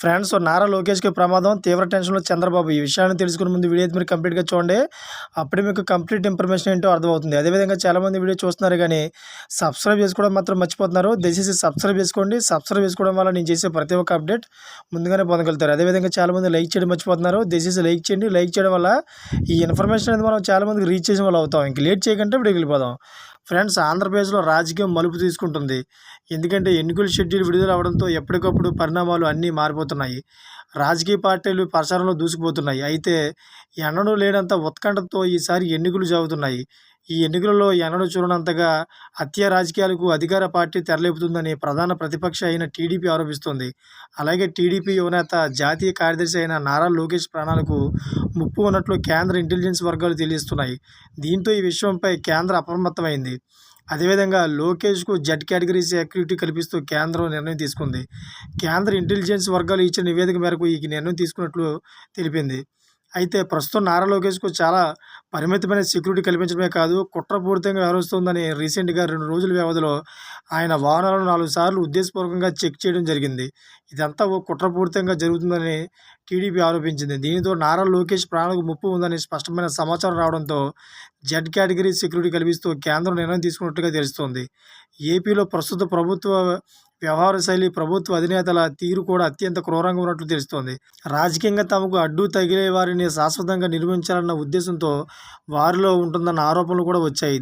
Friends Nara లోకేష్కి ప్రమాదం తీవ్ర టెన్షన్లో చంద్రబాబు. ఈ విషయాన్ని తెలుసుకునే ముందు వీడియో అయితే మీరు కంప్లీట్గా చూడండి. అప్పుడే మీకు కంప్లీట్ ఇన్ఫర్మేషన్ ఏంటో అర్థమవుతుంది. అదేవిధంగా చాలామంది వీడియో చూస్తున్నారు కానీ సబ్స్క్రైబ్ చేసుకోవడం మాత్రం మర్చిపోతున్నారు. దయచేసి సబ్స్క్రైబ్ చేసుకోండి. సబ్స్క్రైబ్ చేసుకోవడం వల్ల నేను చేసే ప్రతి ఒక్క అప్డేట్ ముందుగానే పొందగలుగుతారు. అదేవిధంగా చాలామంది లైక్ చేయడం మర్చిపోతున్నారు. దయచేసి లైక్ చేయండి. లైక్ చేయడం వల్ల ఈ ఇన్ఫర్మేషన్ అనేది మనం చాలామందికి రీచ్ చేసిన వాళ్ళు అవుతాం. ఇంక లేట్ చేయకంటే ఇప్పుడు వెళ్ళిపోదాం. ఫ్రెండ్స్ ఆంధ్రప్రదేశ్లో రాజకీయం మలుపు తీసుకుంటుంది. ఎందుకంటే ఎన్నికల షెడ్యూల్ విడుదల అవడంతో ఎప్పటికప్పుడు పరిణామాలు అన్నీ మారిపోతున్నాయి. రాజకీయ పార్టీలు ప్రచారంలో దూసుకుపోతున్నాయి. అయితే ఎన్నడూ లేనంత ఉత్కంఠతో ఈసారి ఎన్నికలు జరుగుతున్నాయి. ఈ ఎన్నికలలో ఎన్నడూ చూడనంతగా హత్య రాజకీయాలకు అధికార పార్టీ తెరలేపుతుందని ప్రధాన ప్రతిపక్ష అయిన టీడీపీ ఆరోపిస్తోంది. అలాగే టీడీపీ యువనేత జాతీయ కార్యదర్శి అయిన నారా లోకేష్ ప్రాణాలకు ముప్పు ఉన్నట్లు కేంద్ర ఇంటెలిజెన్స్ వర్గాలు తెలియజేస్తున్నాయి. దీంతో ఈ విషయంపై కేంద్ర అప్రమత్తమైంది. అదేవిధంగా లోకేష్కు జెడ్ కేటగిరీ సెక్యూరిటీ కల్పిస్తూ కేంద్రం నిర్ణయం తీసుకుంది. కేంద్ర ఇంటెలిజెన్స్ వర్గాలు ఇచ్చిన నివేదిక మేరకు ఈ నిర్ణయం తీసుకున్నట్లు తెలిపింది. అయితే ప్రస్తుతం నారా లోకేష్కు చాలా పరిమితమైన సెక్యూరిటీ కల్పించడమే కాదు కుట్రపూరితంగా వ్యవహరిస్తోందని రీసెంట్గా రెండు రోజుల వ్యవధిలో ఆయన వాహనాలను నాలుగు సార్లు ఉద్దేశపూర్వకంగా చెక్ చేయడం జరిగింది. ఇదంతా ఓ కుట్రపూరితంగా జరుగుతుందని టీడీపీ ఆరోపించింది. దీనితో నారా లోకేష్ ప్రాణాలకు ముప్పు ఉందని స్పష్టమైన సమాచారం రావడంతో జెడ్ కేటగిరీ సెక్యూరిటీ కల్పిస్తూ కేంద్రం నిర్ణయం తీసుకున్నట్టుగా తెలుస్తోంది. ఏపీలో ప్రస్తుత ప్రభుత్వ వ్యవహార శైలి ప్రభుత్వ అధినేతల తీరు కూడా అత్యంత క్రూరంగా ఉన్నట్లు తెలుస్తోంది. రాజకీయంగా తమకు అడ్డు తగిలే వారిని శాశ్వతంగా నిర్మించాలన్న ఉద్దేశంతో వారిలో ఉంటుందన్న ఆరోపణలు కూడా వచ్చాయి.